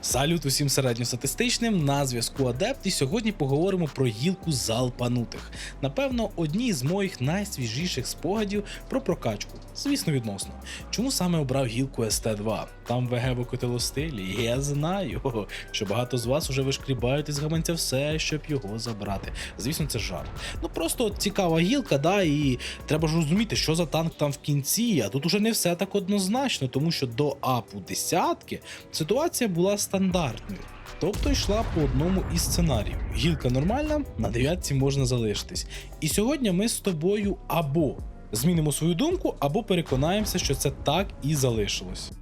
Салют усім середньостатистичним на зв'язку Адепт, і сьогодні поговоримо про гілку залпанутих. Напевно, одні з моїх найсвіжіших спогадів про прокачку. Звісно, відносно. Чому саме обрав гілку СТ2? Там ВГ викотило стилі, я знаю, що багато з вас уже вишкрібають із гаманця все, щоб його забрати. Звісно, це жарт. Ну просто цікава гілка, да, і треба ж розуміти, що за танк там в кінці. А тут уже не все так однозначно, тому що до апу десятки ситуація була стандартною. Тобто йшла по одному із сценаріїв. Гілка нормальна, на дев'ятці можна залишитись. І сьогодні ми з тобою або змінимо свою думку, або переконаємося, що це так і залишилось.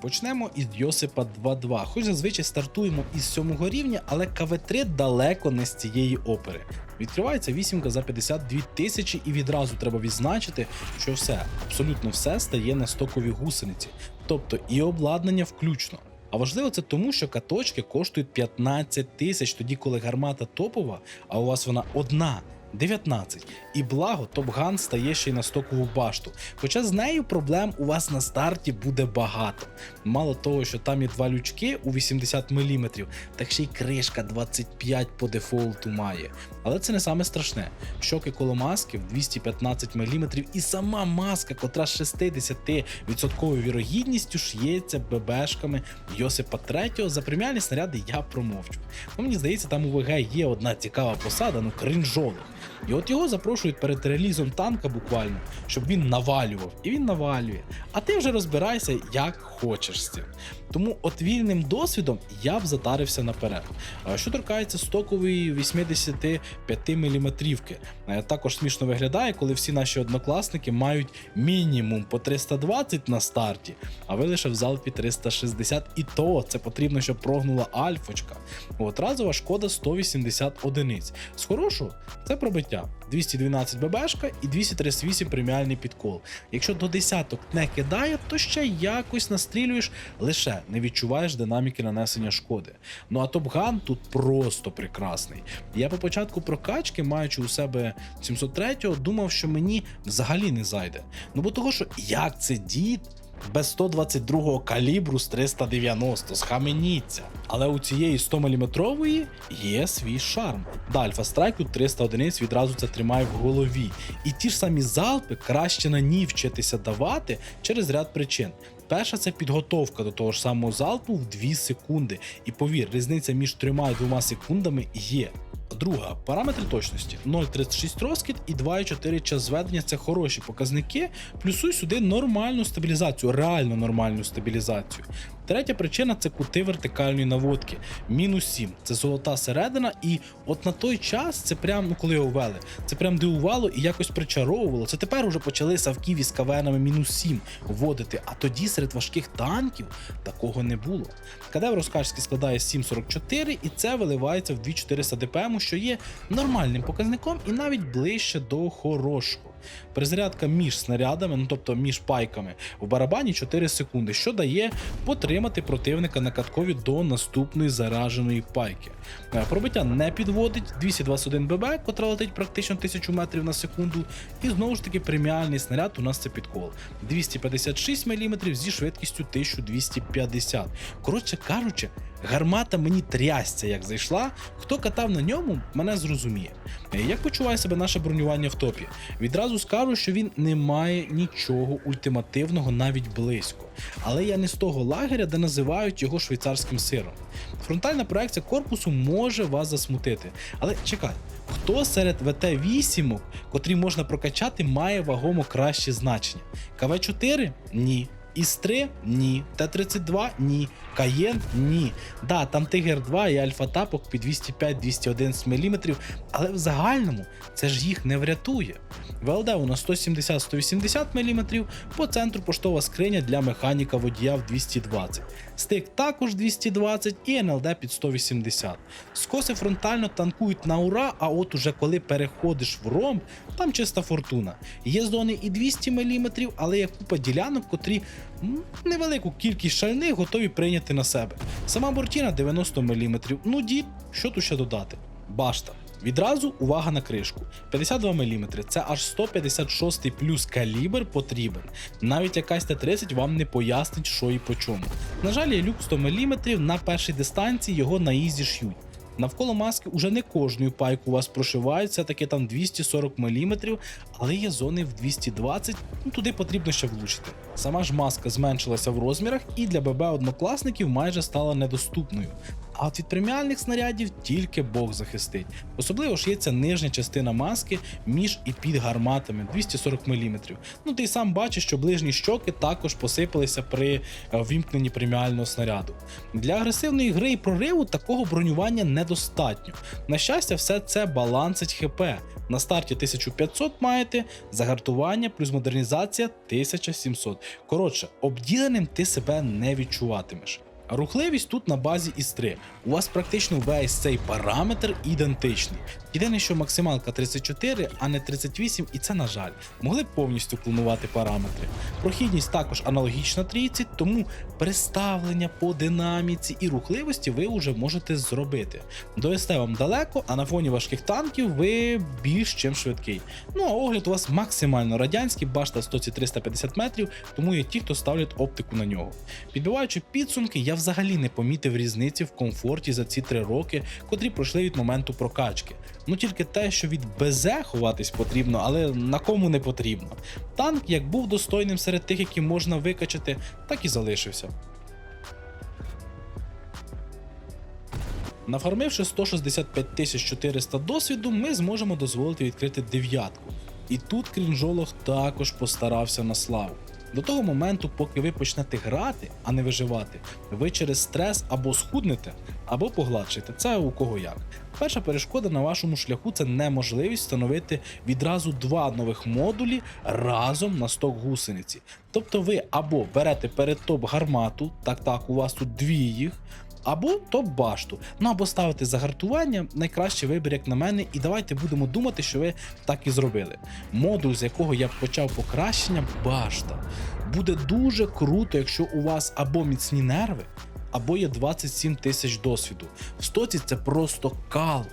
Почнемо із Йосипа 2.2. Хоч зазвичай стартуємо із 7 рівня, але КВ3 далеко не з цієї опери. Відкривається вісімка за 52 тисячі, і відразу треба відзначити, що все, абсолютно все стає на стокові гусениці, тобто і обладнання включно. А важливо це тому, що каточки коштують 15 тисяч, тоді коли гармата топова, а у вас вона одна. 19. І благо Топган стає ще й на стокову башту. Хоча з нею проблем у вас на старті буде багато. Мало того, що там є два лючки у 80 мм, так ще й кришка 25 по дефолту має. Але це не саме страшне. Щоки коло маски в 215 мм і сама маска, котра з 60% вірогідністю ш'ється ББшками Йосипа 3 за преміальні снаряди я промовчу. Ну, мені здається, там у ВГ є одна цікава посада, ну кринжових. І от його запрошують перед релізом танка буквально, щоб він навалював. І він навалює. А ти вже розбирайся, як хочеш з цим. Тому от вільним досвідом я б затарився наперед. Що торкається стокової 85 мм. Також смішно виглядає, коли всі наші однокласники мають мінімум по 320 на старті, а ви лише в залпі 360, і то це потрібно, щоб прогнула альфочка. От разова шкода 180 одиниць. З хорошого це пробиття. 212 ББшка і 238 преміальний підкол. Якщо до десяток не кидає, то ще якось настрілюєш, лише не відчуваєш динаміки нанесення шкоди. Ну а Топган тут просто прекрасний. Я по початку прокачки, маючи у себе 703-го, думав, що мені взагалі не зайде. Ну бо того, що як це дід без 122-го калібру з 390, схаменіться. Але у цієї 100-мм є свій шарм. Да, Альфа Страйк 300 одиниць відразу це тримає в голові. І ті ж самі залпи краще на ній вчитися давати через ряд причин. Перша це підготовка до того ж самого залпу в 2 секунди. І повір, різниця між 3 і 2 секундами є. Друга параметри точності 0,36 розкид і 2,4 час зведення це хороші показники. Плюсуй сюди нормальну стабілізацію, реально нормальну стабілізацію. Третя причина це кути вертикальної наводки. Мінус 7. Це золота середина, і от на той час це прям, ну коли його ввели, це прям дивувало і якось причаровувало. Це тепер уже почали савків із кавенами мінус 7 вводити. А тоді серед важких танків такого не було. Кадев розкачки складає 7,44 і це виливається в 2400 ДПМ, що є нормальним показником і навіть ближче до хорошого. Перезарядка між снарядами, ну тобто між пайками, в барабані 4 секунди, що дає потримати противника на каткові до наступної зараженої пайки. Е, Пробиття не підводить, 221 ББ, котра летить практично 1000 метрів на секунду. І знову ж таки преміальний снаряд у нас це підкол. 256 мм зі швидкістю 1250. Коротше кажучи, гармата мені трясця, як зайшла. Хто катав на ньому, мене зрозуміє. Е, Як почуває себе наше бронювання в топі? Відразу скажу, що він не має нічого ультимативного навіть близько. Але я не з того лагеря, де називають його швейцарським сиром. Фронтальна проекція корпусу може вас засмутити. Але чекай, хто серед ВТ-8, котрі можна прокачати, має вагомо кращі значення? КВ-4? Ні. Іс-3? Ні. Т-32? Ні. Каєн?Ні. Да, там Тигр 2 і Альфа Тапок під 205-211 мм, але в загальному це ж їх не врятує. ВЛД у нас 170-180 мм, по центру поштова скриня для механіка водія в 220. Стик також 220 і НЛД під 180. Скоси фронтально танкують на ура, а от уже коли переходиш в ромб, там чиста фортуна. Є зони і 200 мм, але є купа ділянок, котрі невелику кількість шальних готові прийняти на себе. Сама бортіна 90 мм. Ну дід, що тут ще додати? Башта. Відразу увага на кришку. 52 мм це аж 156 плюс калібр потрібен. Навіть якась Т-30 вам не пояснить, що і по чому. На жаль, люк 100 мм на першій дистанції його на ізі ш'ють. Навколо маски уже не кожною пайку у вас прошивають, це таке там 240 мм, але є зони в 220, ну туди потрібно ще влучити. Сама ж маска зменшилася в розмірах і для ББ однокласників майже стала недоступною. А от від преміальних снарядів тільки Бог захистить. Особливо ж є ця нижня частина маски між і під гарматами 240 мм. Ну ти й сам бачиш, що ближні щоки також посипалися при е, вімкненні преміального снаряду. Для агресивної гри і прориву такого бронювання недостатньо. На щастя, все це балансить ХП. На старті 1500 маєте, загартування плюс модернізація 1700. Коротше, обділеним ти себе не відчуватимеш. Рухливість тут на базі із 3. У вас практично весь цей параметр ідентичний. Єдине, що максималка 34, а не 38, і це на жаль. Могли б повністю клонувати параметри. Прохідність також аналогічна трійці, тому переставлення по динаміці і рухливості ви вже можете зробити. До СТ вам далеко, а на фоні важких танків ви більш чим швидкий. Ну а огляд у вас максимально радянський, башта 100-350 метрів, тому є ті, хто ставлять оптику на нього. Підбиваючи підсумки, я взагалі не помітив різниці в комфорті за ці три роки, котрі пройшли від моменту прокачки. Ну тільки те, що від БЗ ховатись потрібно, але на кому не потрібно. Танк як був достойним серед тих, які можна викачати, так і залишився. Нафармивши 165 400 досвіду, ми зможемо дозволити відкрити дев'ятку. І тут крінжолог також постарався на славу. До того моменту, поки ви почнете грати, а не виживати, ви через стрес або схуднете, або погладшите. Це у кого як. Перша перешкода на вашому шляху це неможливість встановити відразу два нових модулі разом на сток гусениці. Тобто ви або берете перед топ гармату, так так, у вас тут дві їх. Або топ-башту. Ну або ставити загартування, найкращий вибір, як на мене, і давайте будемо думати, що ви так і зробили. Модуль, з якого я почав покращення, башта. Буде дуже круто, якщо у вас або міцні нерви, або є 27 тисяч досвіду. В стоці це просто кал.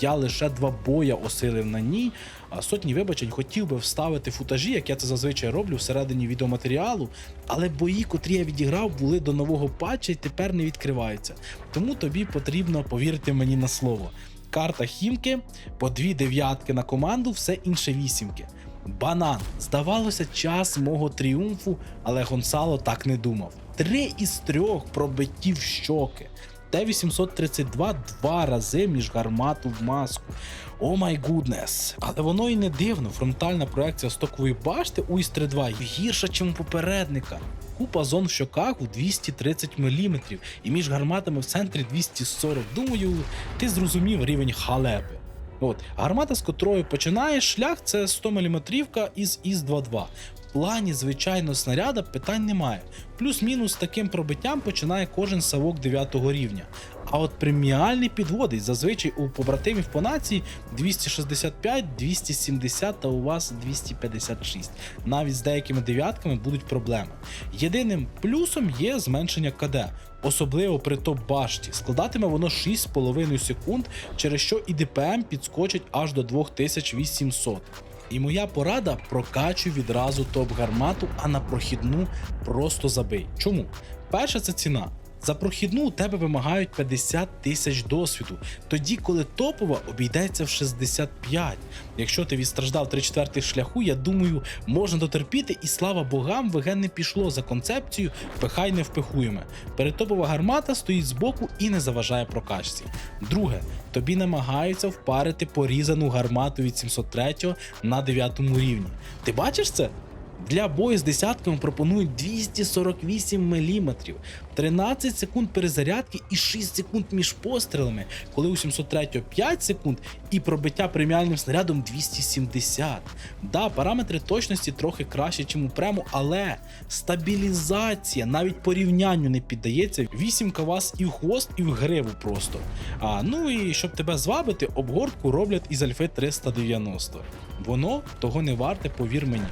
Я лише два боя осилив на ній. Сотні вибачень хотів би вставити футажі, як я це зазвичай роблю всередині відеоматеріалу, але бої, котрі я відіграв, були до нового патча і тепер не відкриваються. Тому тобі потрібно повірити мені на слово. Карта хімки, по дві дев'ятки на команду, все інше вісімки. Банан. Здавалося, час мого тріумфу, але Гонсало так не думав. Три із трьох пробиттів щоки. Т-832 два рази між гармату в маску. О май гуднес. Але воно і не дивно. Фронтальна проекція стокової башти у ІС-3-2 гірша, ніж у попередника. Купа зон в щоках у 230 мм і між гарматами в центрі 240. Думаю, ти зрозумів рівень халепи. От, гармата, з котрою починаєш шлях, це 100 мм із ІС-2-2. В плані звичайного снаряда питань немає. Плюс-мінус таким пробиттям починає кожен савок 9 рівня. А от преміальний підводить зазвичай у побратимів по нації 265, 270 та у вас 256. Навіть з деякими дев'ятками будуть проблеми. Єдиним плюсом є зменшення КД. Особливо при топ-башті. Складатиме воно 6,5 секунд, через що і ДПМ підскочить аж до 2800. І моя порада прокачуй відразу топ-гармату, а на прохідну просто забий. Чому? Перше, це ціна. За прохідну у тебе вимагають 50 тисяч досвіду, тоді коли топова обійдеться в 65. Якщо ти відстраждав 3 четвертих шляху, я думаю, можна дотерпіти, і слава богам, ВГ не пішло за концепцією пихай не впихуємо. Передтопова гармата стоїть збоку і не заважає прокачці. Друге, тобі намагаються впарити порізану гармату від 703 на 9 рівні. Ти бачиш це? Для бою з десятками пропонують 248 мм, 13 секунд перезарядки і 6 секунд між пострілами, коли у 703 5 секунд і пробиття преміальним снарядом 270. Да, параметри точності трохи краще, ніж у прему, але стабілізація навіть порівнянню не піддається. Вісімка вас і в хвост, і в гриву просто. А ну і щоб тебе звабити, обгортку роблять із альфи 390. Воно того не варте, повір мені.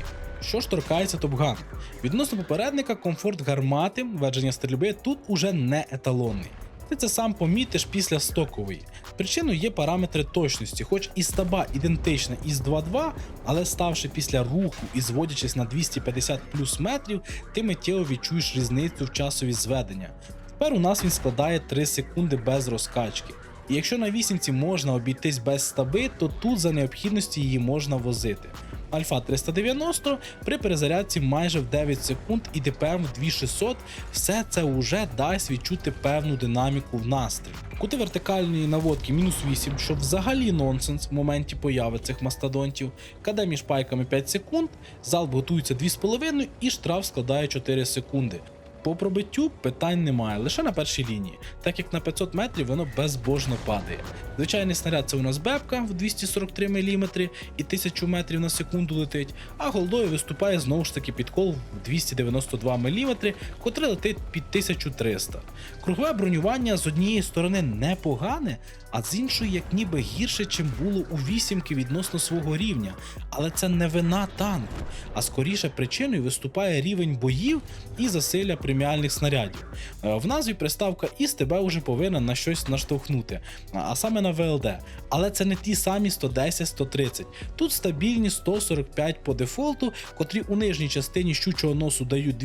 Що ж торкається Топган? Відносно попередника, комфорт гармати, ведення стрільби тут уже не еталонний. Ти це сам помітиш після стокової. Причиною є параметри точності, хоч і стаба ідентична із 2.2, але ставши після руху і зводячись на 250 плюс метрів, ти миттєво відчуєш різницю в часові зведення. Тепер у нас він складає 3 секунди без розкачки. І якщо на вісімці можна обійтись без стаби, то тут за необхідності її можна возити. Альфа 390 при перезарядці майже в 9 секунд і ДПМ в 2600, все це вже дасть відчути певну динаміку в настрій. Кути вертикальної наводки мінус 8, що взагалі нонсенс в моменті появи цих мастодонтів. КД між пайками 5 секунд, залп готується 2,5 і штраф складає 4 секунди. По пробиттю питань немає, лише на першій лінії, так як на 500 метрів воно безбожно падає. Звичайний снаряд це у нас бебка в 243 мм і 1000 метрів на секунду летить, а голдою виступає знову ж таки підкол в 292 мм, котрий летить під 1300. Кругове бронювання з однієї сторони непогане, а з іншої як ніби гірше, чим було у вісімки відносно свого рівня. Але це не вина танку, а скоріше причиною виступає рівень боїв і засилля преміальних снарядів. Е, В назві приставка ІС тебе вже повинна на щось наштовхнути, а саме на ВЛД. Але це не ті самі 110-130. Тут стабільні 145 по дефолту, котрі у нижній частині щучого носу дають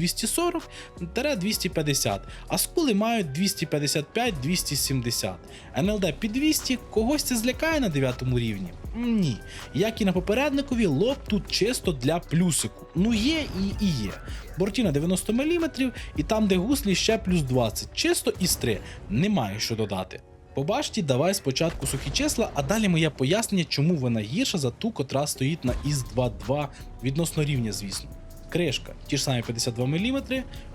240-250, а скули мають 255-270. НЛД під 200 когось це злякає на 9 рівні? Ні. Як і на попередникові, лоб тут чисто для плюсику. Ну є і, і є. Борті на 90 мм, і там, де гуслі, ще плюс 20. Чисто 3. Немає що додати. Побачте, давай спочатку сухі числа, а далі моє пояснення, чому вона гірша за ту, котра стоїть на ІС 2.2 відносно рівня, звісно. Кришка, ті ж самі 52 мм,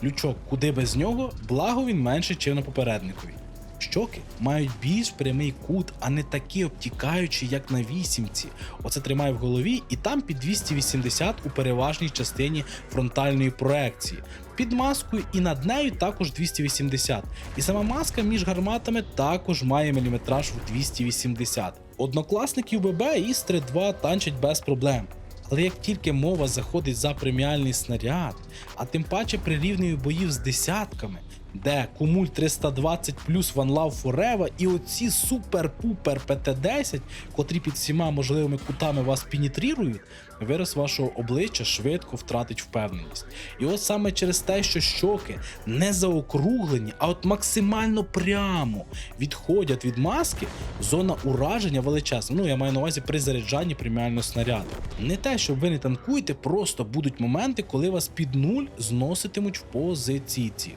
лючок куди без нього, благо він менше, чим на попередникові. Щоки мають більш прямий кут, а не такі обтікаючі, як на вісімці. Оце тримай в голові, і там під 280 у переважній частині фронтальної проекції. Під маскою і над нею також 280. І сама маска між гарматами також має міліметраж в 280. Однокласників ББ іс 3.2 танчать без проблем. Але як тільки мова заходить за преміальний снаряд, а тим паче прирівнює боїв з десятками, де кумуль 320 плюс One Love Forever і оці супер-пупер ПТ-10, котрі під всіма можливими кутами вас пенетрірують, вираз вашого обличчя швидко втратить впевненість. І от саме через те, що щоки не заокруглені, а от максимально прямо відходять від маски, зона ураження величезна. Ну, я маю на увазі при заряджанні преміального снаряду. Не те, що ви не танкуєте, просто будуть моменти, коли вас під нуль зноситимуть в позиційці.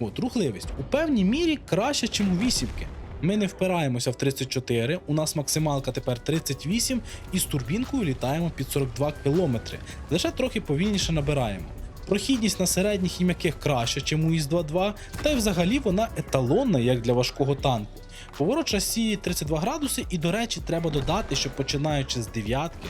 От, рухливість у певній мірі краще, ніж у вісімки. Ми не впираємося в 34, у нас максималка тепер 38 і з турбінкою літаємо під 42 км. Лише трохи повільніше набираємо. Прохідність на середніх і м'яких краще, ніж у ІС-2.2, та й взагалі вона еталонна, як для важкого танку. Поворот шасі 32 градуси, і, до речі, треба додати, що починаючи з дев'ятки,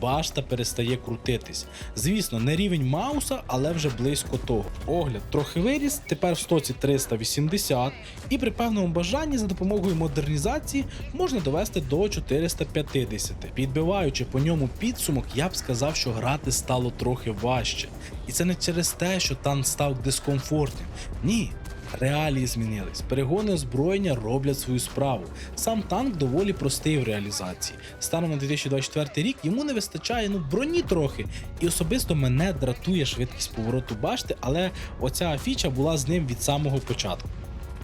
башта перестає крутитись. Звісно, не рівень Мауса, але вже близько того. Огляд трохи виріс, тепер в стоці 380, і при певному бажанні за допомогою модернізації можна довести до 450. Підбиваючи по ньому підсумок, я б сказав, що грати стало трохи важче. І це не через те, що танк став дискомфортним. Ні. Реалії змінились, перегони озброєння роблять свою справу. Сам танк доволі простий в реалізації. Станом на 2024 рік йому не вистачає ну броні трохи. І особисто мене дратує швидкість повороту башти, але оця фіча була з ним від самого початку.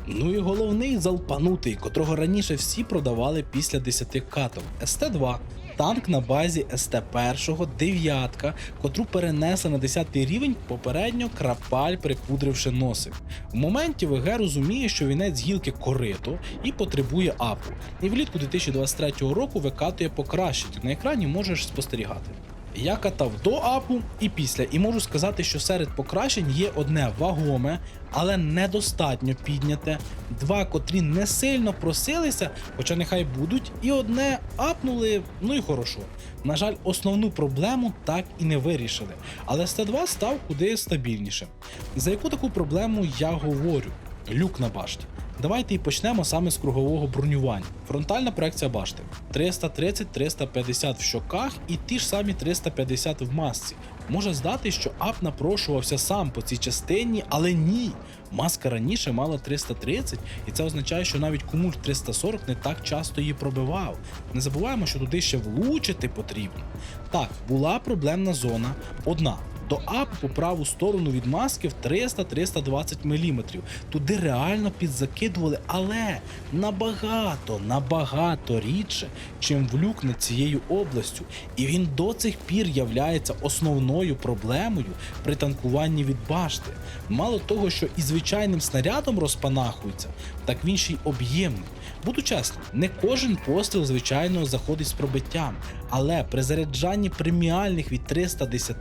Ну і головний залпанутий, котрого раніше всі продавали після 10 катов СТ-2. Танк на базі СТ-1, дев'ятка, котру перенесли на 10 рівень, попередньо крапаль припудривши носик. В моменті ВГ розуміє, що вінець гілки корито і потребує апу. І влітку 2023 року викатує покращити. На екрані можеш спостерігати. Я катав до апу і після, і можу сказати, що серед покращень є одне вагоме, але недостатньо підняте, два, котрі не сильно просилися, хоча нехай будуть, і одне апнули, ну і хорошо. На жаль, основну проблему так і не вирішили, але Ст2 став куди стабільнішим. За яку таку проблему я говорю? Люк на башті. Давайте і почнемо саме з кругового бронювання. Фронтальна проекція башти 330-350 в щоках і ті ж самі 350 в масці. Може здати, що ап напрошувався сам по цій частині, але ні. Маска раніше мала 330, і це означає, що навіть кумуль 340 не так часто її пробивав. Не забуваємо, що туди ще влучити потрібно. Так, була проблемна зона одна. До апу по праву сторону від маски в 300-320 мм. Туди реально підзакидували, але набагато, набагато рідше, чим влюк над цією областю. І він до цих пір являється основною проблемою при танкуванні від башти. Мало того, що і звичайним снарядом розпанахується, так він ще й об'ємний. Буду чесним, не кожен постріл, звичайно, заходить з пробиттям, але при заряджанні преміальних від 310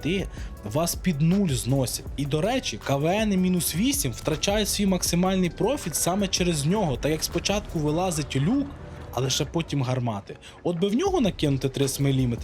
вас під нуль зносять. І до речі, КВН мінус 8 втрачають свій максимальний профіт саме через нього, так як спочатку вилазить люк. А лише потім гармати. От би в нього накинути 30 мм,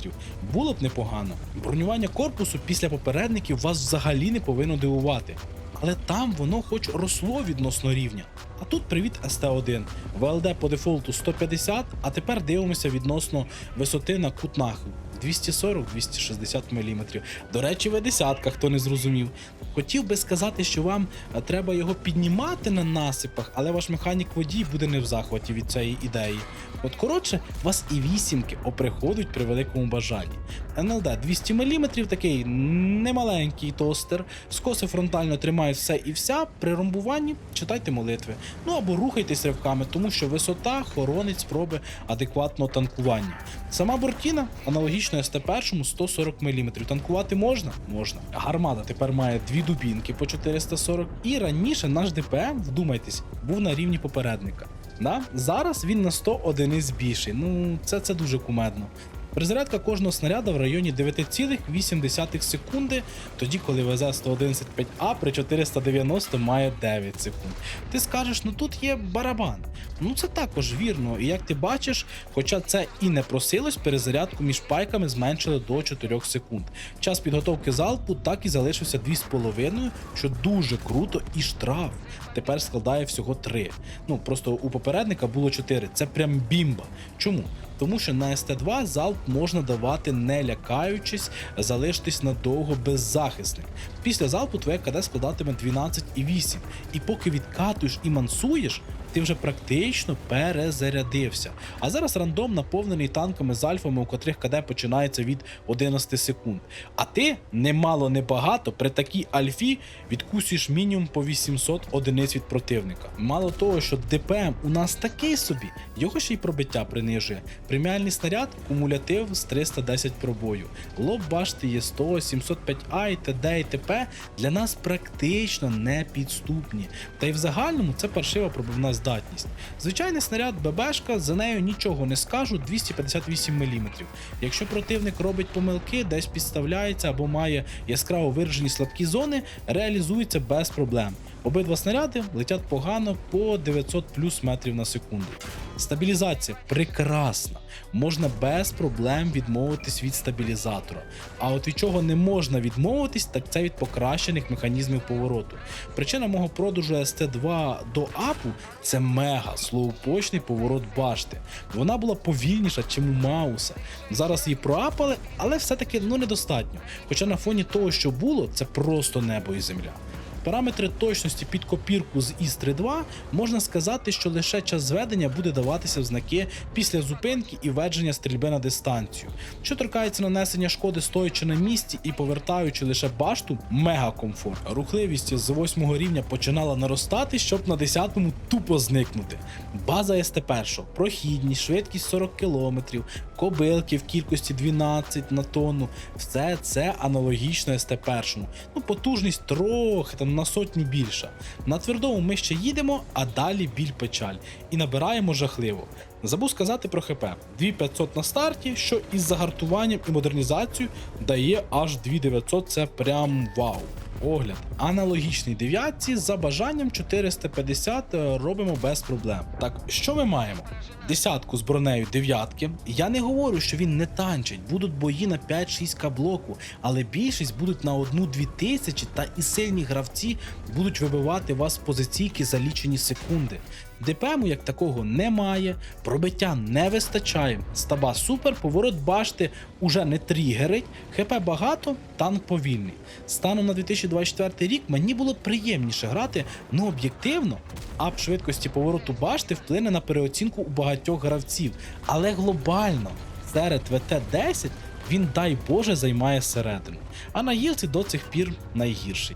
було б непогано. Бронювання корпусу після попередників вас взагалі не повинно дивувати. Але там воно хоч росло відносно рівня. А тут привіт СТ1. ВЛД по дефолту 150, а тепер дивимося відносно висоти на кут нахил. 240-260 мм. До речі, в десятках, хто не зрозумів. Хотів би сказати, що вам е, треба його піднімати на насипах, але ваш механік водій буде не в захваті від цієї ідеї. От коротше, вас і вісімки оприходуть при великому бажанні. НЛД 200 мм, такий немаленький тостер, скоси фронтально тримають все і вся. При ромбуванні читайте молитви. Ну або рухайтесь ривками, тому що висота хоронить спроби адекватного танкування. Сама бортіна аналогічно СТ-1 140 мм. Танкувати можна? Можна. Гармата тепер має дві дубінки по 440. І раніше наш ДПМ, вдумайтесь, був на рівні попередника. Да? Зараз він на 100 одиниць більший. Ну, це, це дуже кумедно. Перезарядка кожного снаряда в районі 9,8 секунди, тоді коли ВЗ-111-5А при 490 має 9 секунд. Ти скажеш, ну тут є барабан. Ну це також вірно, і як ти бачиш, хоча це і не просилось, перезарядку між пайками зменшили до 4 секунд. Час підготовки залпу так і залишився 2,5, що дуже круто, і штраф тепер складає всього 3. Ну просто у попередника було 4. Це прям бімба. Чому? Тому що на СТ2 залп можна давати не лякаючись, залишитись надовго беззахисним. Після залпу твоя КД складатиме 12,8. І поки відкатуєш і мансуєш, ти вже практично перезарядився. А зараз рандом наповнений танками з альфами, у котрих КД починається від 11 секунд. А ти немало не багато при такій альфі відкусуєш мінімум по 800 одиниць від противника. Мало того, що ДПМ у нас такий собі, його ще й пробиття принижує. Преміальний снаряд кумулятив з 310 пробою. Лоб башти є 100, 705А і т.д. і т.п. для нас практично не підступні. Та й в загальному це паршива пробивна здатність. Звичайний снаряд ББшка, за нею нічого не скажу, 258 мм. Якщо противник робить помилки, десь підставляється або має яскраво виражені слабкі зони, реалізується без проблем. Обидва снаряди летять погано по 900 плюс метрів на секунду. Стабілізація прекрасна. Можна без проблем відмовитись від стабілізатора. А от від чого не можна відмовитись, так це від покращених механізмів повороту. Причина мого продажу ST2 до апу це мега слоупочний поворот башти. Вона була повільніша, чим у Мауса. Зараз її проапали, але все-таки ну недостатньо. Хоча на фоні того, що було, це просто небо і земля. Параметри точності під копірку з іс 2 можна сказати, що лише час зведення буде даватися в знаки після зупинки і ведення стрільби на дистанцію. Що торкається нанесення шкоди стоячи на місці і повертаючи лише башту, мега комфорт. Рухливість з 8 рівня починала наростати, щоб на 10-му тупо зникнути. База СТ1, прохідність, швидкість 40 км, кобилки в кількості 12 на тонну. Все це аналогічно СТ1. Ну, потужність трохи там на сотні більше. На твердому ми ще їдемо, а далі біль печаль. І набираємо жахливо. Забув сказати про ХП. 2500 на старті, що із загартуванням і модернізацією дає аж 2900, це прям вау. Огляд. Аналогічний дев'ятці за бажанням 450 е, робимо без проблем. Так, що ми маємо? Десятку з бронею дев'ятки. Я не говорю, що він не танчить, будуть бої на 5-6к блоку, але більшість будуть на 1-2 тисячі, та і сильні гравці будуть вибивати вас з позиційки за лічені секунди. ДПМу як такого немає, пробиття не вистачає. Стаба супер, поворот башти уже не тригерить, ХП багато, танк повільний. Станом на 2024 рік мені було приємніше грати, ну об'єктивно, ап швидкості повороту башти вплине на переоцінку у багатьох гравців, але глобально серед ВТ-10 він, дай Боже, займає середину, а на гілці до цих пір найгірший.